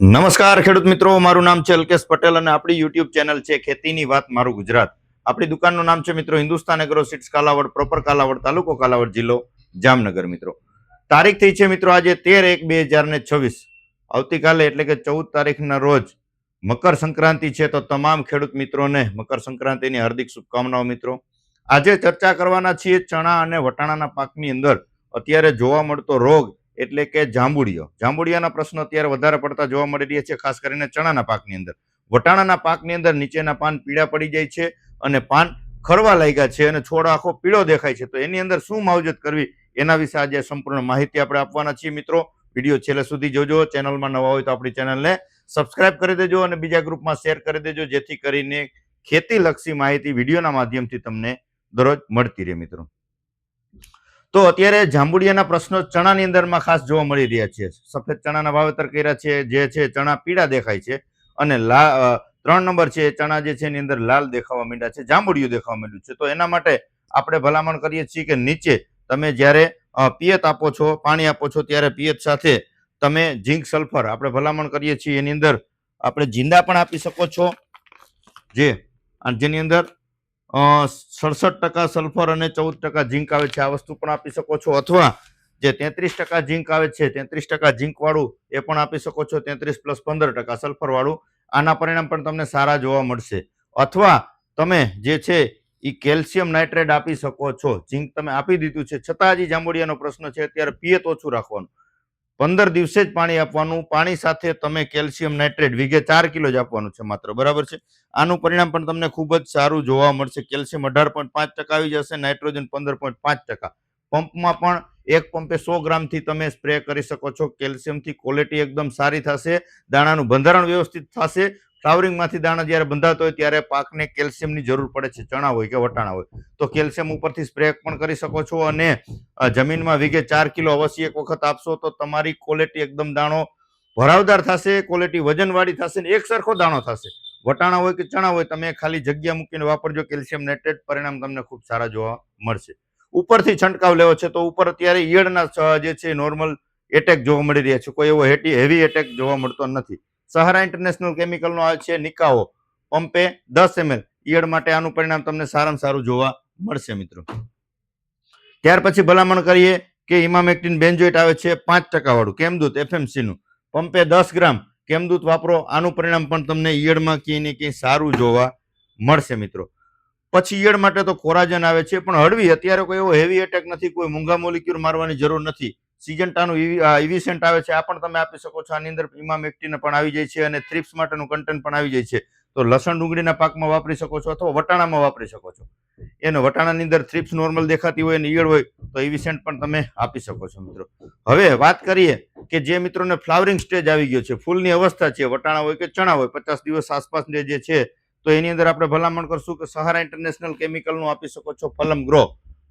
નમસ્કાર ખેડૂત મિત્રો, મારું નામ છે અલ્કેશ પટેલ અને આપણી યુટ્યુબ ચેનલ છે ખેતીની વાત મારું ગુજરાત. આપણી દુકાનનું નામ છે મિત્રો Hindustan agro seeds Kalavad, proper Kalavad તાલુકો કાલાવડ જિલ્લો જામનગર મિત્રો. તારીખ થઈ છે મિત્રો આજે તેર એક બે હજાર ને છવ્વીસ. આવતીકાલે એટલે કે ચૌદ તારીખના રોજ મકર સંક્રાંતિ છે તો તમામ ખેડૂત મિત્રોને મકર સંક્રાંતિની હાર્દિક શુભકામનાઓ મિત્રો. આજે ચર્ચા કરવાના છીએ ચણા અને વટાણાના પાકની અંદર. અત્યારે જોવા મળતો રોગ એટલે કે જાંબુડિયો. જાંબુડિયાના પ્રશ્નો અત્યારે વધારે પડતા જોવા મળી રહ્યા છે, ખાસ કરીને ચણાના પાકની અંદર. વટાણાના પાકની અંદર નીચેના પાન પીળા પડી જાય છે અને પાન ખરવા લાગ્યા છે અને છોડ આખો પીળો દેખાય છે. તો એની અંદર શું માવજત કરવી એના વિશે આજે સંપૂર્ણ માહિતી આપણે આપવાના છીએ મિત્રો. વીડિયો છેલ્લે સુધી જોજો. ચેનલમાં નવા હોય તો આપણી ચેનલને સબસ્ક્રાઇબ કરી દેજો અને બીજા ગ્રુપમાં શેર કરી દેજો, જેથી કરીને ખેતીલક્ષી માહિતી વિડીયોના માધ્યમથી તમને દરરોજ મળતી રહે મિત્રો. તો અત્યારે જાંબુડિયાના પ્રશ્નો ચણાની અંદરમાં ખાસ જોવા મળી રહ્યા છે. સફેદ ચણાના વાવેતર કર્યા છે, જે છે ચણા પીળા દેખાય છે અને લા ત્રણ નંબર છે ચણા જે છે એની અંદર લાલ દેખાવા માંડ્યા છે, જાંબુડિયું દેખાવા માંડ્યું છે. તો એના માટે આપણે ભલામણ કરીએ છીએ કે નીચે તમે જ્યારે પિયત આપો છો, પાણી આપો છો ત્યારે પિયત સાથે તમે ઝીંક સલ્ફર આપણે ભલામણ કરીએ છીએ એની અંદર આપણે જીંદા પણ આપી શકો છો. જે જેની અંદર સડસઠ ટકા સલ્ફર અને ચૌદ ટકા ઝીંક આવે છે. આ વસ્તુ પણ આપી શકો છો. અથવા જે તેત્રીસ ટકા ઝીંક આવે છે, તેત્રીસ ટકા ઝીંકવાળું એ પણ આપી શકો છો. તેત્રીસ પ્લસ પંદર ટકા સલ્ફરવાળું. આના પરિણામ પણ તમને સારા જોવા મળશે. અથવા તમે જે છે એ કેલ્શિયમ નાઇટ્રેટ આપી શકો છો. ઝીંક તમે આપી દીધું છે. છતાં હજી જાંબુડિયાનો પ્રશ્ન છે. અત્યારે પિયત ઓછું રાખવાનું. પંદર દિવસે જ પાણી આપવાનું, પાણી સાથે તમે કેલ્શિયમ નાઇટ્રેટ વીઘે ચાર કિલો જ આપવાનું છે માત્ર, બરાબર છે? આનું પરિણામ પણ તમને ખૂબ જ સારું જોવા મળશે. કેલ્શિયમ અઢાર પોઈન્ટ પાંચ ટકા આવી જશે, નાઇટ્રોજન પંદર પોઈન્ટ પાંચ ટકા. પંપમાં પણ એક પંપે સો ગ્રામથી તમે સ્પ્રે કરી શકો છો. કેલ્શિયમથી ક્વોલિટી એકદમ સારી થશે, દાણાનું બંધારણ વ્યવસ્થિત થશે ફ્લાવરિંગમાંથી દાણા જ્યારે બંધાતો હોય ત્યારે પાકને કેલ્શિયમની જરૂર પડે છે, ચણા હોય કે વટાણા હોય. તો કેલ્શિયમ ઉપરથી સ્પ્રે પણ કરી શકો છો અને જમીનમાં વીઘે ચાર કિલો અવશ્ય એક વખત આપશો તો તમારી ક્વોલિટી એકદમ દાણો ભરાવદાર થશે ક્વોલિટી વજનવાળી થશે ને એક સરખો દાણો થશે. વટાણા હોય કે ચણા હોય તમે ખાલી જગ્યા મૂકીને વાપરજો, કેલ્શિયમ નાઇટ્રેટ પરિણામ તમને ખૂબ સારા જોવા મળશે. ઉપરથી છંટકાવ લેવો છે તો ઉપર અત્યારે ઈયળના જે છે નોર્મલ એટેક જોવા મળી રહ્યા છે. કોઈ એવો હેટી હેવી એટેક જોવા મળતો નથી. સહારા ઇન્ટરનેશનલ કેમિકલનો આવે છે નિકાઓ પંપે દસ એમએલ ઈયળ માટે આનું પરિણામ તમને સારામાં સારું જોવા મળશે મિત્રો. ત્યાર પછી ભલામણ કરીએ કે ઇમામેક્ટિન બેન્જોઇટ આવે છે પાંચ ટકાવાળું કેમદૂત એફએમસીનું પંપે દસ ગ્રામ કેમદૂત વાપરો, આનું પરિણામ પણ તમને ઈયળમાં ક્યાંય ને ક્યાંય સારું જોવા મળશે મિત્રો. પછી ઈયળ માટે તો કોરાજન આવે છે, પણ હળવી, અત્યારે કોઈ એવો હેવી એટેક નથી, કોઈ મૂંગા મોલિક્યુલ મારવાની જરૂર નથી. સિજન્ટાનું ઇવિસેન્ટ આવે છે, આ પણ તમે આપી શકો છો. આની અંદર ઇમામેક્ટિન પણ આવી જાય છે અને થ્રિપ્સ માટેનું કન્ટેન્ટ પણ આવી જાય છે. તો લસણ ડુંગળીના પાકમાં વાપરી શકો છો અથવા વટાણામાં વાપરી શકો છો. એને વટાણાની અંદર થ્રિપ્સ નોર્મલ દેખાતી હોય અને ઈયળ હોય, તો ઇવિસેન્ટ પણ તમે આપી શકો છો મિત્રો. હવે વાત કરીએ કે જે મિત્રોને ફ્લાવરિંગ સ્ટેજ આવી ગયો છે, ફૂલની અવસ્થા છે, વટાણા હોય કે ચણા હોય, પચાસ દિવસ આસપાસ જે છે, તો એની અંદર આપણે ભલામણ કરશું કે સહારા ઇન્ટરનેશનલ કેમિકલનું આપી શકો છો, ફલમ ગ્રો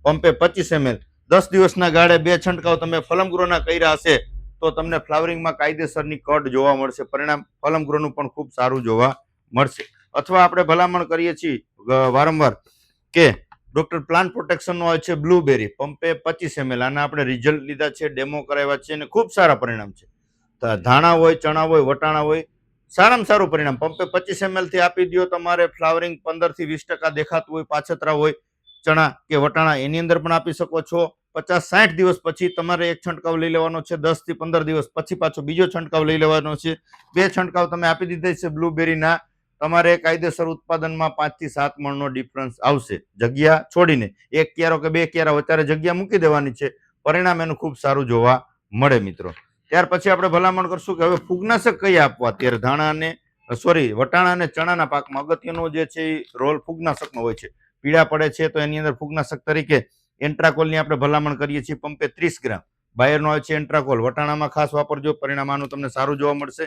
પંપે પચીસ એમએલ દસ દિવસના ગાળે બે છંટકાવ તમે ફલમગૃહના કર્યા હશે, તો તમને ફ્લાવરિંગમાં કાયદેસરની કટ જોવા મળશે. પરિણામ ફલમગૃહનું પણ ખૂબ સારું જોવા મળશે. અથવા આપણે ભલામણ કરીએ છીએ વારંવાર કે ડોક્ટર પ્લાન્ટ પ્રોટેક્શનનો હોય છે બ્લુબેરી, પંપે પચીસ એમએલ, આના આપણે રિઝલ્ટ લીધા છે, ડેમો કરાવ્યા છે, અને ખૂબ સારા પરિણામ છે. ધાણા હોય, ચણા હોય, વટાણા હોય, સારામાં સારું પરિણામ. પંપે પચીસ એમએલથી આપી દો તમારે ફ્લાવરિંગ પંદરથી વીસ ટકા દેખાતું હોય, પાછતરા હોય ચણા કે વટાણા એની અંદર પણ આપી શકો છો. પચાસ સાઠ દિવસ પછી તમારે એક છંટકાવ લઈ લેવાનો છે, દસથી પંદર દિવસ પછી પાછો બીજો છંટકાવ લઈ લેવાનો છે. બે છંટકાવ તમે આપી દીધા છે બ્લુબેરીના. તમારે કાયદેસર ઉત્પાદનમાં પાંચથી સાત મણનો ડિફરન્સ આવશે. જગ્યા છોડીને એક ક્યારો કે બે ક્યારા વધારે જગ્યા મૂકી દેવાની છે. પરિણામ એનું ખૂબ સારું જોવા મળે મિત્રો. ત્યાર પછી આપણે ભલામણ કરશું કે હવે ફૂગનાશક કઈ આપવા? અત્યારે ધાણા અને સોરી વટાણા અને ચણાના પાકમાં. અગત્યનો જે છે એ રોલ ફૂગનાશકનો હોય છે. પીળા પડે છે, તો એની અંદર ફૂગનાશક તરીકે એન્ટ્રાકોલની આપણે ભલામણ કરીએ છીએ પંપે ત્રીસ ગ્રામ. બાયરનો આવે છે એન્ટ્રાકોલ. વટાણામાં ખાસ વાપરજો, પરિણામ આનું તમને સારું જોવા મળશે.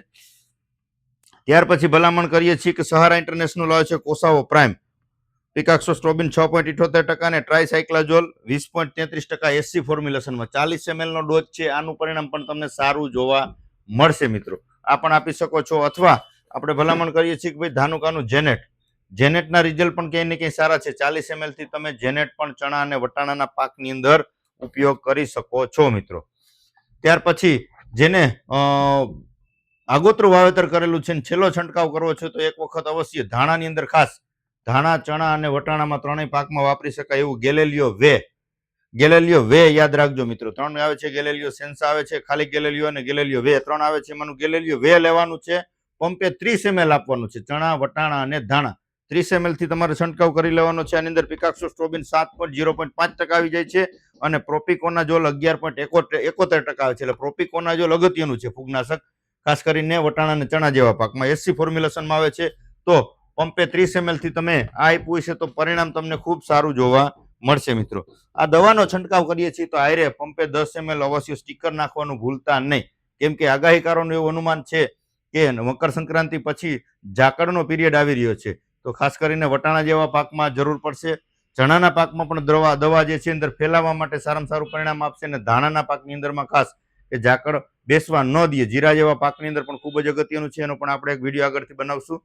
ત્યાર પછી ભલામણ કરીએ છીએ કે સહારા ઇન્ટરનેશનલ આવે છે કોસાવો પ્રાઇમ. પિકાક્સો સ્ટ્રોબિન છ પોઈન્ટ ઇઠોતેર ટકા અને ટ્રાયસાઇક્લાઝોલ વીસ પોઈન્ટ તેત્રીસ ટકા એસસી ફોર્મ્યુલેશનમાં. ચાલીસ એમએલનો ડોઝ છે, આનું પરિણામ પણ તમને સારું જોવા મળશે મિત્રો. આ પણ આપી શકો છો અથવા આપણે ભલામણ કરીએ છીએ કે ભાઈ ધાનુકાનું જેનેટ. જેનેટના રિઝલ્ટ પણ ક્યાંય ને ક્યાંય સારા છે. ચાલીસ એમએલથી તમે જેનેટ પણ ચણા અને વટાણાના પાકની અંદર ઉપયોગ કરી શકો છો મિત્રો. ત્યાર પછી જેને આગોતરું વાવેતર કરેલું છે છેલ્લો છંટકાવ કરવો છે તો એક વખત અવશ્ય ધાણાની અંદર ખાસ ધાણા, ચણા અને વટાણામાં ત્રણેય પાકમાં વાપરી શકાય એવું ગેલેલિયો વે. ગેલેલિયો વે યાદ રાખજો મિત્રો. ત્રણ આવે છે ગેલેલિયો, સેન્સા આવે છે, ખાલી ગેલેલિયો અને ગેલેલિયો વે. ત્રણ આવે છે એમાંનું ગેલેલિયો વે લેવાનું છે. પંપે ત્રીસ એમએલ આપવાનું છે ચણા, વટાણા અને ધાણા. ત્રીસ એમએલથી તમારે છંટકાવ કરી લેવાનો છે. આની અંદર પિકાક્સો સ્ટ્રોબિન સાત પોઈન્ટ ઝીરો પોઈન્ટ પાંચ ટકા આવી જાય છે અને પ્રોપિકોના જોલ અગિયાર પોઈન્ટ એકોતેર ટકા આવે છે. એટલે પ્રોપિકોના જોલ અગત્યનું છે ફૂગનાશક, ખાસ કરીને વટાણા અને ચણા જેવા પાકમાં. એસસી ફોર્મ્યુલેશનમાં આવે છે. તો પંપે ત્રીસ એમએલથી તમે આ આપ્યું છે તો પરિણામ તમને ખૂબ સારું જોવા મળશે મિત્રો. આ દવાનો છંટકાવ કરીએ છીએ તો આયરે પંપે દસ એમએલ અવશ્ય સ્ટીકર નાખવાનું ભૂલતા નહીં. કેમ કે આગાહીકારોનું એવું અનુમાન છે કે મકર સંક્રાંતિ પછી ઝાકળનો પીરિયડ આવી રહ્યો છે. તો ખાસ કરીને વટાણા જેવા પાકમાં જરૂર પડશે. ચણાના પાકમાં પણ દવા દવા જે છે અંદર ફેલાવવા માટે સારામાં સારું પરિણામ આપશે અને ધાણાના પાકની અંદરમાં ખાસ કે ઝાકળ બેસવા ન દઈએ. જીરા જેવા પાકની અંદર પણ ખૂબ જ અગત્યનું છે, એનો પણ આપણે એક વીડિયો આગળથી બનાવશું.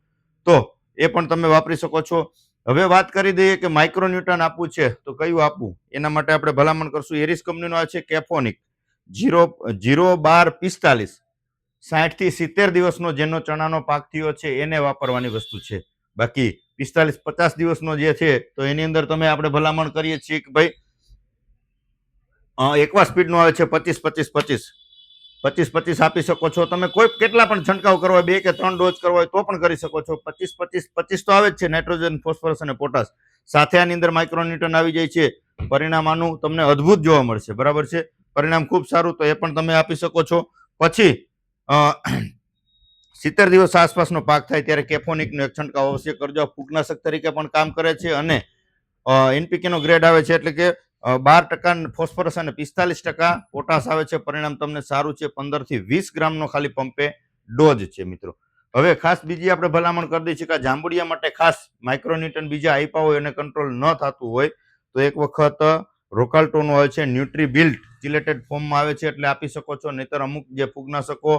તો એ પણ તમે વાપરી શકો છો. હવે વાત કરી દઈએ કે માઇક્રોન્યુટન આપવું છે. તો કયું આપવું? એના માટે આપણે ભલામણ કરશું. એરિસ કંપનીનો આ છે કેફોનિક જીરો જીરો બાર પિસ્તાલીસ. સાઠથી સિત્તેર દિવસનો જેનો ચણાનો પાક થયો છે, એને વાપરવાની વસ્તુ છે. બાકી પિસ્તાલીસ પચાસ દિવસનો જે છે, તો એની અંદર તમે આપણે ભલામણ કરીએ છીએ કે ભાઈ એકવા સ્પીડનો આવે છે પચીસ પચીસ પચીસ. પચીસ પચીસ આપી શકો છો. તમે કોઈ કેટલા પણ છંટકાવ કરવા બે કે ત્રણ ડોઝ કરવા હોય, તો પણ કરી શકો છો. પચીસ પચીસ પચીસ તો આવે જ છે, નાઇટ્રોજન, ફોસ્ફરસ અને પોટાશ. સાથે આની અંદર માઇક્રોન્યુટન આવી જાય છે. પરિણામ આનું તમને અદ્ભુત જોવા મળશે. બરાબર છે? પરિણામ ખૂબ સારું, તો એ પણ તમે આપી શકો છો. પછી સિત્તેર દિવસ આસપાસનો પાક થાય ત્યારે કેફોનિકનો એક છંટકાવ અવશ્ય કરજો. ફૂગનાશક તરીકે પણ કામ કરે છે અને એનપીકેનો ગ્રેડ આવે છે એટલે કે બાર ટકા ફોસ્ફરસ અને પિસ્તાલીસ ટકા પોટાશ આવે છે. પરિણામ તમને સારું છે. પંદરથી વીસ ગ્રામનો ખાલી પંપે ડોઝ છે મિત્રો. હવે ખાસ બીજી આપણે ભલામણ કરી દઈએ છીએ કે જાંબુડિયા માટે ખાસ માઇક્રોન્યુટન બીજા આપ્યા હોય અને કંટ્રોલ ન થતું હોય, તો એક વખત રોકાલ્ટોનું હોય છે. ન્યુટ્રી બિલ્ટ ચિલેટેડ ફોર્મમાં આવે છે. એટલે આપી શકો છો. નહીતર અમુક જે ફૂગનાશકો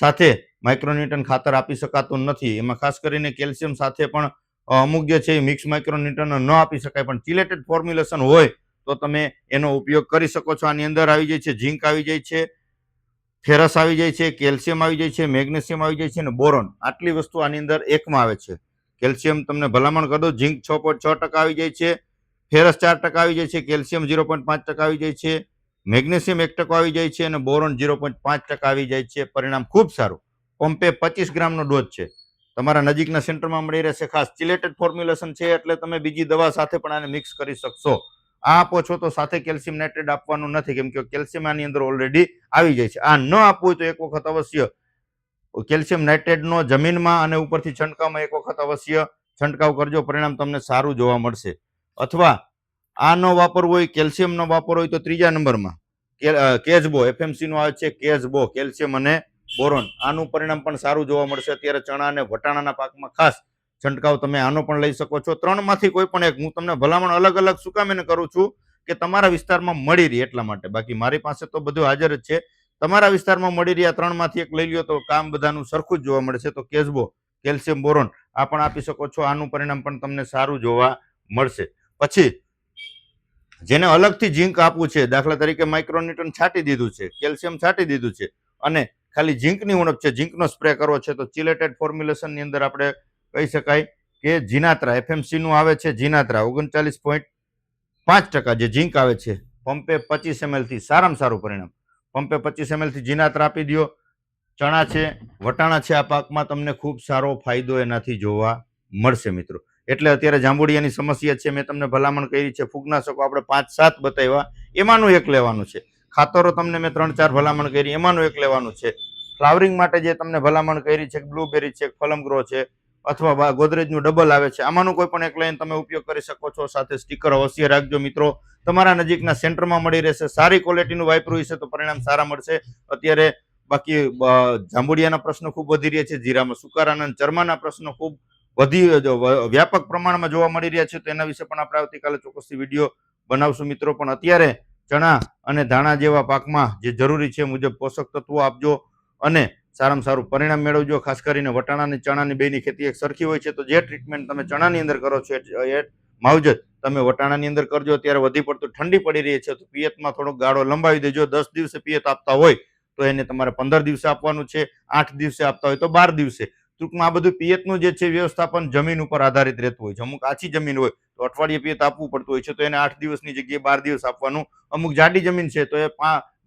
સાથે માઇક્રોન્યુટન ખાતર આપી શકાતું નથી. એમાં ખાસ કરીને કેલ્શિયમ સાથે પણ અમુક જે છે એ મિક્સ માઇક્રોન્યુટન ન આપી શકાય. પણ ચિલેટેડ ફોર્મ્યુલેશન હોય તો તમે એનો ઉપયોગ કરી શકો છો. આની અંદર આવી જાય છે, ઝીંક આવી જાય છે, ફેરસ આવી જાય છે, કેલ્શિયમ આવી જાય છે, મેગ્નેશિયમ આવી જાય છે અને બોરોન. આટલી વસ્તુ આની અંદર એકમાં આવે છે. કેલ્શિયમ તમને ભલામણ કરી દો. ઝીંક છ પોઈન્ટ છ ટકા આવી જાય છે, ફેરસ ચાર ટકા આવી જાય છે, કેલ્શિયમ ઝીરો પોઈન્ટ પાંચ ટકા આવી જાય છે મેગ્નેશિયમ એક ટકો આવી જાય છે અને બોરોન ઝીરો પોઈન્ટ પાંચ ટકા આવી જાય છે. પરિણામ ખૂબ સારું. પંપે પચીસ ગ્રામનો ડોઝ છે. તમારા નજીકના સેન્ટરમાં મળી રહેશે ખાસ ચિલેટેડ ફોર્મ્યુલેશન છે એટલે તમે બીજી દવા સાથે પણ આને મિક્સ કરી શકશો. આ આપો છો તો સાથે કેલ્શિયમ નાઇટ્રેટ આપવાનું નથી, કેમ કે કેલ્શિયમ આની અંદર ઓલરેડી આવી જાય છે. આ ન આપવું હોય તો એક વખત અવશ્ય કેલ્શિયમ નાઇટ્રેટનો જમીનમાં અને ઉપરથી છંટકાવમાં એક વખત અવશ્ય છંટકાવ કરજો. પરિણામ તમને સારું જોવા મળશે. અથવા આ ન વાપરવું હોય કેલ્શિયમ ન વાપરવું હોય તો ત્રીજા નંબરમાં. કે- અ, કેઝબો એફએમસી નો આવે છે કેજબો કેલ્શિયમ અને બોરોન. આનું પરિણામ પણ સારું જોવા મળશે. અત્યારે ચણા અને વટાણાના પાકમાં ખાસ છંટકાવ તમે આનો પણ લઈ શકો છો. ત્રણમાંથી કોઈ પણ એક હું તમને ભલામણ અલગ અલગ એને કરું છું કે તમારા વિસ્તારમાં મળી રહી એટલા માટે. બાકી મારી પાસે તો બધું હાજર જ છે. તમારા વિસ્તારમાં મળી રહ્યા ત્રણમાંથી એક લઈ લ્યો તો કામ બધાનું સરખું જ જોવા મળશે. તો કેજબો કેલ્શિયમ બોરોન આ પણ આપી શકો છો. આનું પરિણામ પણ તમને સારું જોવા મળશે. પછી જેને અલગથી ઝીંક આપવું છે. દાખલા તરીકે માઇક્રોન્યુટન છાંટી દીધું છે કેલ્શિયમ છાંટી દીધું છે અને ખાલી ઝીંકની ઉણપ છે, ઝીંકનો સ્પ્રે કરવો છે તો ચિલેટેડ ફોર્મ્યુલેશનની અંદર આપણે કહી શકાય કે જીનાત્રા એફએમસીનું આવે છે જીનાત્રા, ઓગણચાલીસ પોઈન્ટ પાંચ ટકા જે ઝીંક આવે છે. પંપે પચીસ એમએલથી સારામાં સારું પરિણામ. પંપે પચીસ એમએલથી જીનાત્રા આપી દો ચણા છે, વટાણા છે આ પાકમાં તમને ખૂબ સારો ફાયદો એનાથી જોવા મળશે મિત્રો. એટલે અત્યારે જાંબુડિયાની સમસ્યા છે, મેં તમને ભલામણ કરી છે, ફૂગનાશકો આપણે પાંચ સાત બતાવ્યા, એમાંનું એક લેવાનું છે. ખાતરો તમને મેં ત્રણ ચાર ભલામણ કરી, એમાંનું એક લેવાનું છે. ફ્લાવરિંગ માટે જે તમને ભલામણ કરી છે, બ્લુબેરી છે, ફલમ ગ્રો છે, અથવા ગોદરેજનું ડબલ આવે છે, આમાંનું કોઈ પણ એક લઈને તમે ઉપયોગ કરી શકો છો. સાથે સ્ટીકર અવશ્ય રાખજો મિત્રો. તમારા નજીકના સેન્ટરમાં મળી રહેશે. સારી ક્વોલિટીનું વાપર્યું હશે તો પરિણામ સારા મળશે. અત્યારે બાકી જાંબુડિયાના પ્રશ્નો ખૂબ વધી રહ્યા છે, જીરામાં સુકારાના ચરમાના પ્રશ્નો ખૂબ વધી વ્યાપક પ્રમાણમાં જોવા મળી રહ્યા છે, તો એના વિશે પણ આપણે આવતીકાલે ચોક્કસથી વીડિયો બનાવશું. મિત્રો, પણ અત્યારે ચણા અને ધાણા જેવા પાકમાં જે જરૂરી છે મુજબ પોષક તત્વો આપજો અને સારામાં સારું પરિણામ મેળવજો. ખાસ કરીને વટાણા અને ચણાની બેની ખેતી એક સરખી હોય છે, તો જે ટ્રીટમેન્ટ તમે ચણાની અંદર કરો છો, એ માવજત તમે વટાણાની અંદર કરજો. ત્યારે વધી પડતું, ઠંડી પડી રહી છે, તો પિયતમાં થોડોક ગાળો લંબાવી દેજો. દસ દિવસે પિયત આપતા હોય, તો એને તમારે પંદર દિવસે આપવાનું છે. આઠ દિવસે આપતા હોય, તો બાર દિવસે. ટૂંકમાં આ બધું પિયતનું જે છે વ્યવસ્થાપન જમીન ઉપર આધારિત રહેતું હોય છે. અમુક આછી જમીન હોય તો અઠવાડિયે પિયત આપવું પડતું હોય છે, તો એને આઠ દિવસની જગ્યાએ બાર દિવસ આપવાનું. અમુક જાડી જમીન છે તો એ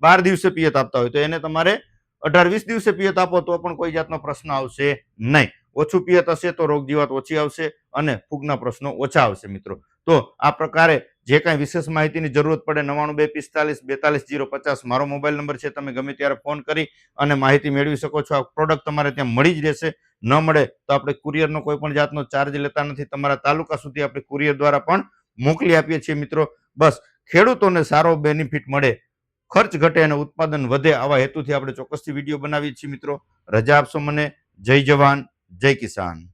બાર દિવસે પિયત આપતા હોય તો એને તમારે અઢાર વીસ દિવસે પિયત આપો તો પણ કોઈ જાતનો પ્રશ્ન આવશે નહીં. ઓછું પિયત હશે તો રોગ જીવાત ઓછી આવશે અને ફૂગના પ્રશ્નો ઓછા આવશે મિત્રો. તો આ પ્રકારે જે કાંઈ વિશેષ માહિતીની જરૂરત પડે નવાણું બે પિસ્તાલીસ બેતાલીસ જીરો પચાસ મારો મોબાઈલ નંબર છે, તમે ગમે ત્યારે ફોન કરી અને માહિતી મેળવી શકો છો. આ પ્રોડક્ટ તમારે ત્યાં મળી જ રહેશે. ન મળે તો આપણે કુરિયરનો કોઈ પણ જાતનો ચાર્જ લેતા નથી. તમારા તાલુકા સુધી આપણે કુરિયર દ્વારા પણ મોકલી આપીએ છીએ મિત્રો. બસ, ખેડૂતોને સારો બેનિફિટ મળે. ખર્ચ ઘટે અને ઉત્પાદન વધે આવા હેતુથી આપણે ચોક્કસથી વીડિયો બનાવીએ છીએ મિત્રો. રજા આપશો મને. જય જવાન, જય કિસાન.